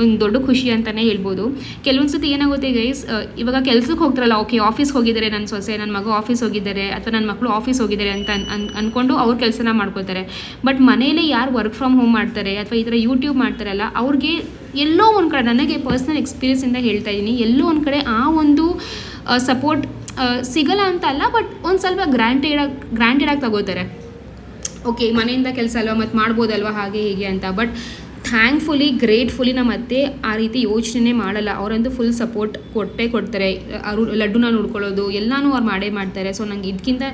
ಒಂದು ದೊಡ್ಡ ಖುಷಿ ಅಂತಲೇ ಹೇಳ್ಬೋದು. ಕೆಲವೊಂದು ಸತಿ ಏನಾಗುತ್ತೆ ಗೈಸ್ ಇವಾಗ ಕೆಲಸಕ್ಕೆ ಹೋಗ್ತಾರಲ್ಲ ಓಕೆ ಆಫೀಸ್ಗೆ ಹೋಗಿದ್ದಾರೆ ನನ್ನ ಸೊಸೆ ನನ್ನ ಮಗ ಆಫೀಸ್ ಹೋಗಿದ್ದಾರೆ, ಅಥವಾ ನನ್ನ ಆಫೀಸ್ ಹೋಗಿದ್ದಾರೆ ಅಂತ ಅನ್ ಅಂದ್ಕೊಂಡು ಅವ್ರ ಕೆಲಸನ ಮಾಡ್ಕೋತಾರೆ ಬಟ್ ಮನೇಲಿ ಯಾರು ವರ್ಕ್ ಫ್ರಮ್ ಹೋಮ್ ಮಾಡ್ತಾರೆ ಅಥವಾ ಈ ಥರ ಯೂಟ್ಯೂಬ್ ಮಾಡ್ತಾರಲ್ಲ, ಅವ್ರಿಗೆ ಎಲ್ಲೋ ಒಂದು ಕಡೆ ನನಗೆ ಪರ್ಸ್ನಲ್ ಎಕ್ಸ್ಪೀರಿಯನ್ಸಿಂದ ಹೇಳ್ತಾ ಇದ್ದೀನಿ ಎಲ್ಲೋ ಒಂದು ಕಡೆ ಆ ಒಂದು ಸಪೋರ್ಟ್ ಸಿಗಲ್ಲ ಅಂತ ಅಲ್ಲ ಬಟ್ ಒಂದು ಸ್ವಲ್ಪ ಗ್ರ್ಯಾಂಟೆಡ್ ಆಗಿ ಗ್ರ್ಯಾಂಟೆಡ್ ತಗೋತಾರೆ. ಓಕೆ ಮನೆಯಿಂದ ಕೆಲಸ ಅಲ್ವಾ, ಮತ್ತು ಮಾಡ್ಬೋದಲ್ವಾ, ಹಾಗೆ ಹೀಗೆ ಅಂತ. ಬಟ್ ಥ್ಯಾಂಕ್ಫುಲಿ ಗ್ರೇಟ್ಫುಲಿ ನಮ್ಮ ಅತ್ತೆ ಆ ರೀತಿ ಯೋಚನೆ ಮಾಡಲ್ಲ. ಅವರಂತೂ ಫುಲ್ ಸಪೋರ್ಟ್ ಕೊಟ್ಟೇ ಕೊಡ್ತಾರೆ. ಅವರು ಲಡ್ಡುನ ನೋಡ್ಕೊಳ್ಳೋದು, ಎಲ್ಲನೂ ಅವ್ರು ಮಾಡೇ ಮಾಡ್ತಾರೆ. ಸೊ ನಂಗೆ ಇದಕ್ಕಿಂತ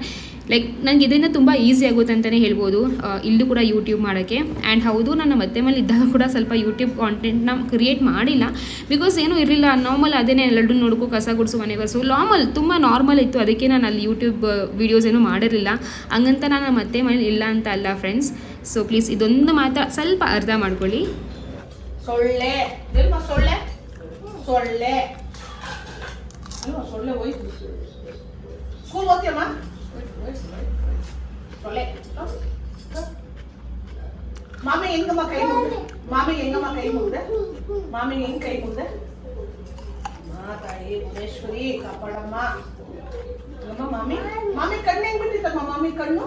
ಲೈಕ್ ನನಗೆ ಇದರಿಂದ ತುಂಬ ಈಸಿ ಆಗುತ್ತೆ ಅಂತಲೇ ಹೇಳ್ಬೋದು. ಇಲ್ಲೂ ಕೂಡ ಯೂಟ್ಯೂಬ್ ಮಾಡೋಕ್ಕೆ. ಆ್ಯಂಡ್ ಹೌದು ನನ್ನ ನಮ್ಮ ಅತ್ತೆ ಮೇಲೆ ಇದ್ದಾಗ ಕೂಡ ಸ್ವಲ್ಪ ಯೂಟ್ಯೂಬ್ ಕಾಂಟೆಂಟ್ನ ಕ್ರಿಯೇಟ್ ಮಾಡಿಲ್ಲ. ಬಿಕಾಸ್ ಏನೂ ಇರಲಿಲ್ಲ. ನಾರ್ಮಲ್ ಅದೇನೇ ಲಡ್ಡು ನೋಡ್ಕೊ ಕಸ ಗುಡಿಸು ಮನೆ ಬರ್ಸು. ನಾರ್ಮಲ್ ತುಂಬ ನಾರ್ಮಲ್ ಇತ್ತು. ಅದಕ್ಕೆ ನಾನು ಅಲ್ಲಿ ಯೂಟ್ಯೂಬ್ ವೀಡಿಯೋಸ್ ಏನೂ ಮಾಡಿರಲಿಲ್ಲ. ಹಂಗಂತ ನಾನು ನಮ್ಮ ಅತ್ತೆ ಮನೇಲಿ ಇಲ್ಲ ಅಂತ ಅಲ್ಲ ಫ್ರೆಂಡ್ಸ್ ಸೊ ಪ್ಲೀಸ್ ಇದೊಂದು ಮಾತ್ರ ಸ್ವಲ್ಪ ಅರ್ಧ ಮಾಡ್ಕೊಳ್ಳಿ. ಸೊಳ್ಳೆ. ಸೊಳ್ಳೆ? ಸೊಳ್ಳೆ. ಸೊಳ್ಳೆ ಸ್ಕೂಲ್ ಸೊಳ್ಳೆ? ಮಾಮಿ ಹೆಂಗಮ್ಮ ಕೈ ಮಾಮಿ ಹೆಂಗಮ್ಮ ಕೈ ಮಾಮಿ ಹೆಂಗ್ ಕೈ ಮಾಮಿ. ಮಾಮಿ ಕಣ್ಣು ಹೆಂಗ್ ಬಿಟ್ಟಿತ್ತಮ್ಮ ಮಾಮಿ ಕಣ್ಣು?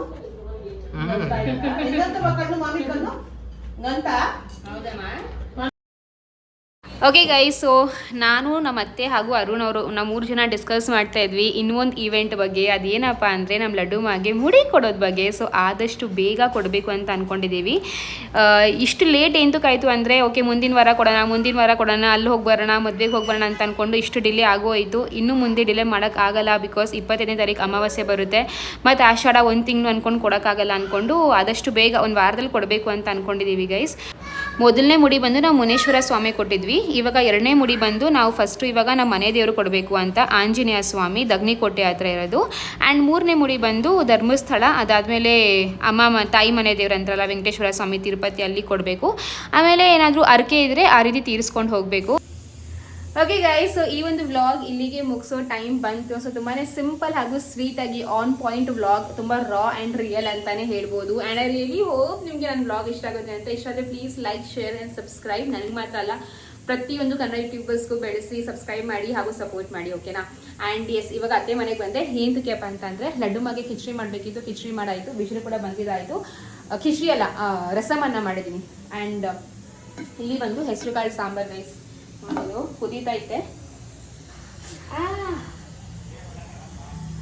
ಹೆಂಗಂತಮ್ಮ ಕಣ್ಣು ಮಾಮಿ ಕಣ್ಣು. ಗಂತ ಹೌದಮ್ಮ. ಓಕೆ ಗೈ ಸೊ ನಾನು, ನಮ್ಮ ಅತ್ತೆ ಹಾಗೂ ಅರುಣ್ ಅವರು ನಮ್ಮ ಮೂರು ಜನ ಡಿಸ್ಕಸ್ ಮಾಡ್ತಾ ಇದ್ವಿ. ಇನ್ನೊಂದು ಈವೆಂಟ್ ಬಗ್ಗೆ. ಅದೇನಪ್ಪ ಅಂದರೆ ನಮ್ಮ ಲಡ್ಡು ಮಾಗೆ ಮುಡಿ ಕೊಡೋದು ಬಗ್ಗೆ. ಸೊ ಆದಷ್ಟು ಬೇಗ ಕೊಡಬೇಕು ಅಂತ ಅಂದ್ಕೊಂಡಿದ್ದೀವಿ ಇಷ್ಟು ಲೇಟ್ ಏನಕ್ಕಾಯಿತು ಅಂದರೆ ಓಕೆ ಮುಂದಿನ ವಾರ ಕೊಡೋಣ, ಮುಂದಿನ ವಾರ ಕೊಡೋಣ, ಅಲ್ಲಿ ಹೋಗಿ ಬರೋಣ, ಮದುವೆಗೆ ಹೋಗಿ ಬರೋಣ ಅಂತ ಅಂದ್ಕೊಂಡು ಇಷ್ಟು ಡಿಲೇ ಆಗೋಯಿತು ಇನ್ನೂ ಮುಂದೆ ಡಿಲೇ ಮಾಡೋಕ್ಕಾಗಲ್ಲ ಬಿಕಾಸ್ ಇಪ್ಪತ್ತೈದನೇ ತಾರೀಕು ಅಮಾವಾಸ್ಯೆ ಬರುತ್ತೆ. ಮತ್ತು ಆಷಾಢ ಒಂದು ತಿಂಗಳು ಅಂದ್ಕೊಂಡು ಕೊಡೋಕ್ಕಾಗಲ್ಲ ಅಂದ್ಕೊಂಡು ಆದಷ್ಟು ಬೇಗ ಒಂದು ವಾರದಲ್ಲಿ ಕೊಡಬೇಕು ಅಂತ ಅಂದ್ಕೊಂಡಿದ್ದೀವಿ ಗೈಸ್ ಮೊದಲನೇ ಮುಡಿ ಬಂದು ನಾವು ಮುನೇಶ್ವರ ಸ್ವಾಮಿ ಕೊಟ್ಟಿದ್ವಿ. ಇವಾಗ ಎರಡನೇ ಮುಡಿ ಬಂದು ನಾವು ಫಸ್ಟು ಇವಾಗ ನಮ್ಮ ಮನೆ ದೇವರು ಕೊಡಬೇಕು ಅಂತ ಆಂಜನೇಯ ಸ್ವಾಮಿ ದಗ್ನಿಕೋಟೆ ಹತ್ರ ಇರೋದು. ಆ್ಯಂಡ್ ಮೂರನೇ ಮುಡಿ ಬಂದು ಧರ್ಮಸ್ಥಳ, ಅದಾದಮೇಲೆ ಅಮ್ಮ ಮ, ತಾಯಿ ಮನೆ ದೇವ್ರು ಅಂತಾರಲ್ಲ ವೆಂಕಟೇಶ್ವರ ಸ್ವಾಮಿ ತಿರುಪತಿ ಅಲ್ಲಿ ಕೊಡಬೇಕು. ಆಮೇಲೆ ಏನಾದರೂ ಅರ್ಕೆ ಇದ್ದರೆ ಆ ರೀತಿ ತೀರಿಸ್ಕೊಂಡು ಹೋಗಬೇಕು. ಓಕೆ ಗೈಸ್ ಸೊ ಈ ಒಂದು ವ್ಲಾಗ್ ಇಲ್ಲಿಗೆ ಮುಗಿಸೋ ಟೈಮ್ ಬಂತು. ಸೊ ತುಂಬಾ ಸಿಂಪಲ್ ಹಾಗೂ ಸ್ವೀಟ್ ಆಗಿ ಆನ್ ಪಾಯಿಂಟ್ ವ್ಲಾಗ್ ತುಂಬ ರಾ ಆ್ಯಂಡ್ ರಿಯಲ್ ಅಂತಾನೆ ಹೇಳ್ಬೋದು. ಆ್ಯಂಡ್ ಐ ರಿಯಲಿ ಹೋಪ್ ನಿಮಗೆ ನನ್ನ ವ್ಲಾಗ್ ಇಷ್ಟ ಆಗುತ್ತೆ ಅಂತ. ಇಷ್ಟ ಆದರೆ please like share and subscribe ನನಗೆ ಮಾತ್ರ ಅಲ್ಲ, ಪ್ರತಿಯೊಂದು ಕನ್ನಡ ಯೂಟ್ಯೂಬರ್ಸ್ಗೂ ಬೆಳೆಸಿ ಸಬ್ಸ್ಕ್ರೈಬ್ ಮಾಡಿ ಹಾಗೂ ಸಪೋರ್ಟ್ ಮಾಡಿ ಓಕೆನಾ ಆ್ಯಂಡ್ ಎಸ್ ಇವಾಗ ಅತ್ತೆ ಮನೆಗೆ ಬಂದೆ. ಏಂತಕ್ಕೆಪ್ಪ ಅಂತಂದರೆ ಲಡ್ಡು ಮಗೆ ಕಿಚಡಿ ಮಾಡಬೇಕಿತ್ತು ಕಿಚಡಿ ಮಾಡಾಯಿತು, ಬಿಸಿಲು ಕೂಡ ಬಂದಿದ್ದಾಯಿತು ಕಿಚಡಿ ಅಲ್ಲ ರಸಮನ್ನ ಮಾಡಿದ್ದೀನಿ ಆ್ಯಂಡ್ ಇಲ್ಲಿ ಬಂದು ಹೆಸರು ಕಾಳು ಸಾಂಬಾರ್ ರೈಸ್ ಮಾಡೋದು ಕುದೀತಾ ಐತೆ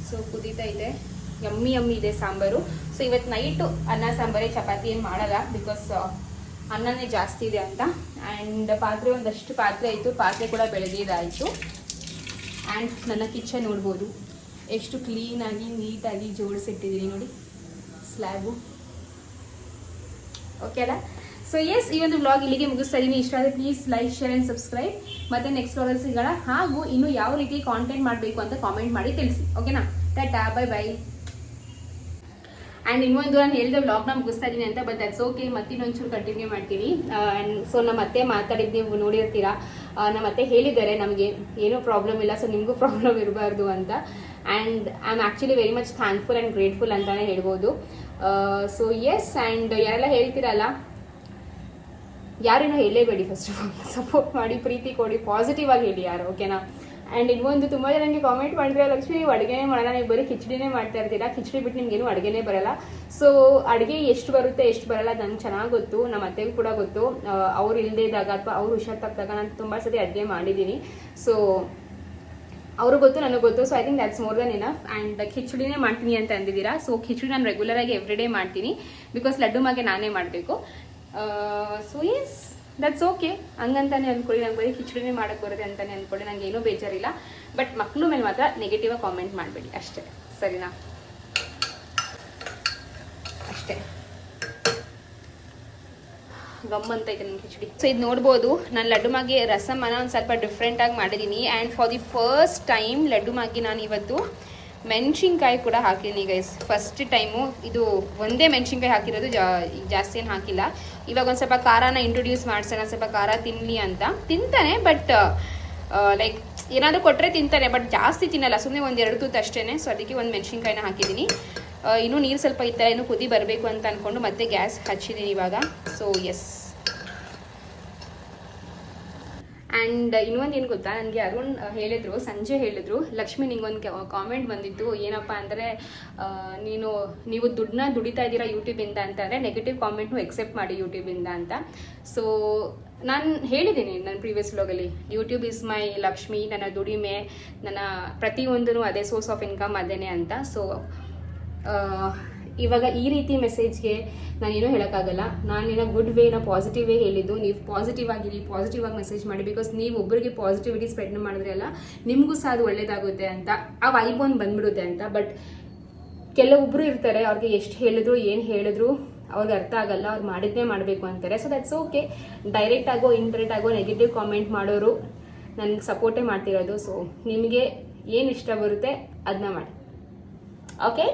ಸೊ ಕುದೀತಾ ಇದೆ ಯಮ್ಮಿ ಯಮ್ಮಿ ಇದೆ ಸಾಂಬಾರು. ಸೊ ಇವತ್ತು ನೈಟು ಅನ್ನ ಸಾಂಬಾರೇ ಚಪಾತಿ ಏನು ಮಾಡಲ್ಲ ಬಿಕಾಸ್ ಅನ್ನನೇ ಜಾಸ್ತಿ ಇದೆ ಅಂತ. ಆ್ಯಂಡ್ ಪಾತ್ರೆ ಒಂದಷ್ಟು ಪಾತ್ರೆ ಇತ್ತು ಪಾತ್ರೆ ಕೂಡ ಬೆಳಗ್ಗೆದಾಯಿತು ಆ್ಯಂಡ್ ನನ್ನ ಕಿಚನ್ ನೋಡ್ಬೋದು. ಎಷ್ಟು ಕ್ಲೀನಾಗಿ ನೀಟಾಗಿ ಜೋಡಿಸಿಟ್ಟಿದ್ದೀನಿ ನೋಡಿ. ಸ್ಲ್ಯಾಬು ಓಕೆ ಅಲ್ಲ? ಸೊ ಎಸ್ ಈ ಒಂದು ವ್ಲಾಗ್ ಇಲ್ಲಿಗೆ ಮುಗಿಸ್ತಾ ಇದೀನಿ. ಇಷ್ಟ ಆದರೆ please like share and subscribe ಮತ್ತೆ ನೆಕ್ಸ್ಟ್ ವ್ಲಾಗಲ್ಲಿ ಸಿಗೋಣ. ಹಾಗೂ ಇನ್ನು ಯಾವ ರೀತಿ ಕಾಂಟೆಂಟ್ ಮಾಡಬೇಕು ಅಂತ ಕಾಮೆಂಟ್ ಮಾಡಿ ತಿಳಿಸಿ. ಓಕೆನಾ ಟಾಟಾ ಬೈ ಬೈ ಆ್ಯಂಡ್ ಇನ್ನೊಂದು ನಾನು ಹೇಳಿದೆ ವ್ಲಾಗ್ನ ಮುಗಿಸ್ತಾ ಇದ್ದೀನಿ ಅಂತ ಬಟ್ ದಟ್ಸ್ ಓಕೆ ಮತ್ತೆ ಇನ್ನೊಂಚೂರು ಕಂಟಿನ್ಯೂ ಮಾಡ್ತೀನಿ. ಆ್ಯಂಡ್ ಸೊ ನಮ್ಮ ಅತ್ತೆ ಮಾತಾಡಿದ್ದು ನೀವು ನೋಡಿರ್ತೀರಾ. ನಮ್ಮ ಅತ್ತೆ ಹೇಳಿದ್ದಾರೆ ನಮಗೆ ಏನೂ ಪ್ರಾಬ್ಲಮ್ ಇಲ್ಲ ಸೊ ನಿಮಗೂ ಪ್ರಾಬ್ಲಮ್ ಇರಬಾರ್ದು ಅಂತ. And I am actually very much thankful and grateful ಅಂತಲೇ ಹೇಳ್ಬೋದು ಸೊ ಎಸ್ ಆ್ಯಂಡ್ ಯಾರೆಲ್ಲ ಹೇಳ್ತೀರಲ್ಲ ಯಾರೇನೋ ಹೇಳೇಬೇಡಿ ಫಸ್ಟ್ ಆಫ್ ಆಲ್ ಸಪೋರ್ಟ್ ಮಾಡಿ, ಪ್ರೀತಿ ಕೊಡಿ ಪಾಸಿಟಿವ್ ಆಗಿ ಹೇಳಿ ಯಾರು ಓಕೆನಾ ಆ್ಯಂಡ್ ಇನ್ನೊಂದು, ತುಂಬ ಜನ ನನಗೆ ಕಾಮೆಂಟ್ ಮಾಡಿದ್ರೆ, ಲಕ್ಷ್ಮಿ, ನೀವು ಅಡುಗೆನೇ ಮಾಡಲ್ಲ ನೀವು ಬರೀ ಕಿಚಡಿನೇ ಮಾಡ್ತಾ ಇರ್ತೀರಾ? ಕಿಚಡಿ ಬಿಟ್ಟು ನಿಮ್ಗೇನು ಅಡುಗೆನೇ ಬರಲ್ಲ. ಸೊ ಅಡುಗೆ ಎಷ್ಟು ಬರುತ್ತೆ, ಎಷ್ಟು ಬರಲ್ಲ, ನಂಗೆ ಚೆನ್ನಾಗಿ ಗೊತ್ತು, ನಮ್ಮ ಅತ್ತೆಗೂ ಕೂಡ ಗೊತ್ತು. ಅವ್ರು ಇಲ್ಲದೇ ಇದ್ದಾಗ ಅಥವಾ ಅವ್ರು ಹುಷಾರು ತಪ್ಪಿದಾಗ ನಾನು ತುಂಬ ಸತಿ ಅಡುಗೆ ಮಾಡಿದ್ದೀನಿ. ಸೊ ಅವ್ರಿಗೆ ಗೊತ್ತು, ನನಗೆ ಗೊತ್ತು. So I think that's more than enough and ಕಿಚಡಿನೇ ಮಾಡ್ತೀನಿ ಅಂತ ಅಂದಿದ್ದೀರಾ? ಸೊ ಕಿಚಡಿ ನಾನು ರೆಗ್ಯುಲರಾಗಿ ಎವ್ರಿ ಡೇ ಮಾಡ್ತೀನಿ. ಬಿಕಾಸ್ ಲಡ್ಡು ಮಾಗೆ ನಾನೇ ಮಾಡಬೇಕು. ಸೊ ಎಸ್ ದಟ್ಸ್ ಓಕೆ ಹಂಗಂತಾನೆ ಅಂದ್ಕೊಳ್ಳಿ ನಂಗೆ ಬರೀ ಕಿಚಡಿನೇ ಮಾಡಕ್ಕೆ ಬರುತ್ತೆ ಅಂತಾನೆ ಅಂದ್ಕೊಳ್ಳಿ ನಂಗೆ ಏನೂ ಬೇಜಾರಿಲ್ಲ. ಬಟ್ ಮಕ್ಕಳು ಮೇಲೆ ಮಾತ್ರ ನೆಗೆಟಿವ್ ಕಾಮೆಂಟ್ ಮಾಡಬೇಡಿ, ಅಷ್ಟೇ. ಸರಿನಾ? ಅಷ್ಟೇ. ಗಮ್ ಅಂತ ಇದೆ ನನ್ನ ಕಿಚಡಿ. ಸೊ ಇದು ನೋಡ್ಬೋದು, ನಾನು ಲಡ್ಡು ಮಾಗಿ ರಸಮನ ಒಂದು ಸ್ವಲ್ಪ ಡಿಫ್ರೆಂಟಾಗಿ ಮಾಡಿದ್ದೀನಿ and for the first time Laddu ಮಾಗಿ ನಾನು ಇವತ್ತು ಮೆಣಸಿನ್ಕಾಯಿ ಕೂಡ ಹಾಕಿದ್ದೀನಿ ಗೈಸ್ ಫಸ್ಟ್ ಟೈಮು ಇದು ಒಂದೇ ಮೆಣಸಿನ್ಕಾಯಿ ಹಾಕಿರೋದು ಜಾಸ್ತಿ ಏನು ಹಾಕಿಲ್ಲ. ಇವಾಗ ಒಂದು ಸ್ವಲ್ಪ ಖಾರನ ಇಂಟ್ರೊಡ್ಯೂಸ್ ಮಾಡ್ಸೋಣ ಸ್ವಲ್ಪ ಖಾರ ತಿನ್ನಲಿ ಅಂತ. ತಿಂತಾನೆ ಬಟ್ ಲೈಕ್ ಏನಾದರೂ ಕೊಟ್ಟರೆ ತಿಂತಾನೆ ಬಟ್ ಜಾಸ್ತಿ ತಿನ್ನಲ್ಲ. ಸುಮ್ಮನೆ ಒಂದು ಎರಡು ತೂತು ಅಷ್ಟೇ ಸೊ ಅದಕ್ಕೆ ಒಂದು ಮೆಣಸಿನ್ಕಾಯಿನ ಹಾಕಿದ್ದೀನಿ. ಆ, ಇನ್ನೂ ನೀರು ಸ್ವಲ್ಪ ಇತ್ತ ಇನ್ನೂ ಕುದಿ ಬರಬೇಕು ಅಂತ ಅಂದ್ಕೊಂಡು ಮತ್ತೆ ಗ್ಯಾಸ್ ಹಚ್ಚಿದ್ದೀನಿ ಇವಾಗ. ಸೊ ಎಸ್ ಆ್ಯಂಡ್ ಇನ್ನೊಂದು ಏನು ಗೊತ್ತಾ? ನನಗೆ ಅರುಣ್ ಹೇಳಿದ್ರು, ಸಂಜೆ ಹೇಳಿದ್ರು. ಲಕ್ಷ್ಮಿ, ನಿಂಗೊಂದು ಕಾಮೆಂಟ್ ಬಂದಿತ್ತು. ಏನಪ್ಪ ಅಂದರೆ ನೀನು, ನೀವು ದುಡ್ಡನ್ನ ದುಡಿತಾ ಇದ್ದೀರಾ ಯೂಟ್ಯೂಬಿಂದ ಅಂತ ಅಂದರೆ ನೆಗೆಟಿವ್ ಕಾಮೆಂಟ್ನು ಎಕ್ಸೆಪ್ಟ್ ಮಾಡಿ ಯೂಟ್ಯೂಬಿಂದ ಅಂತ. ಸೊ ನಾನು ಹೇಳಿದ್ದೀನಿ ನನ್ನ ಪ್ರೀವಿಯಸ್ ವ್ಲಾಗಲ್ಲಿ ಯೂಟ್ಯೂಬ್ ಇಸ್ ಮೈ ಲಕ್ಷ್ಮಿ ನನ್ನ ದುಡಿಮೆ, ನನ್ನ ಪ್ರತಿಯೊಂದೂ ಅದೇ ಸೋರ್ಸ್ ಆಫ್ ಇನ್ಕಮ್ ಅದೇನೆ ಅಂತ. ಸೊ ಇವಾಗ ಈ ರೀತಿ ಮೆಸೇಜ್ಗೆ ನಾನೇನೂ ಹೇಳೋಕ್ಕಾಗಲ್ಲ. ನಾನೇನೋ ಗುಡ್ ವೇನ ಪಾಸಿಟಿವ್ ವೇ ಹೇಳಿದ್ದು, ನೀವು ಪಾಸಿಟಿವ್ ಆಗಿರಿ ಪಾಸಿಟಿವ್ ಆಗಿ ಮೆಸೇಜ್ ಮಾಡಿ ಬಿಕಾಸ್ ನೀವು ಒಬ್ಬರಿಗೆ ಪಾಸಿಟಿವಿಟಿ ಸ್ಪ್ರೆಡ್ ಮಾಡಿದ್ರೆ ಅಲ್ಲ, ನಿಮಗೂ ಸಹ ಅದು ಒಳ್ಳೇದಾಗುತ್ತೆ ಅಂತ. ಆ ವೈಬ್ ಒಂದು ಬಂದ್ಬಿಡುತ್ತೆ ಅಂತ. ಬಟ್ ಕೆಲವೊಬ್ಬರು ಇರ್ತಾರೆ, ಅವ್ರಿಗೆ ಎಷ್ಟು ಹೇಳಿದ್ರು, ಏನು ಹೇಳಿದ್ರು, ಅವ್ರಿಗೆ ಅರ್ಥ ಆಗಲ್ಲ, ಅವ್ರು ಮಾಡಿದ್ದೇ ಮಾಡಬೇಕು ಅಂತಾರೆ. ಸೊ ದಟ್ಸ್ ಓಕೆ ಡೈರೆಕ್ಟ್ ಆಗೋ ಇಂಡೈರೆಕ್ಟ್ ಆಗೋ ನೆಗೆಟಿವ್ ಕಾಮೆಂಟ್ ಮಾಡೋರು ನನಗೆ ಸಪೋರ್ಟೇ ಮಾಡ್ತಿರೋದು. ಸೊ ನಿಮಗೆ ಏನು ಇಷ್ಟ ಬರುತ್ತೆ ಅದನ್ನ ಮಾಡಿ. ಓಕೆ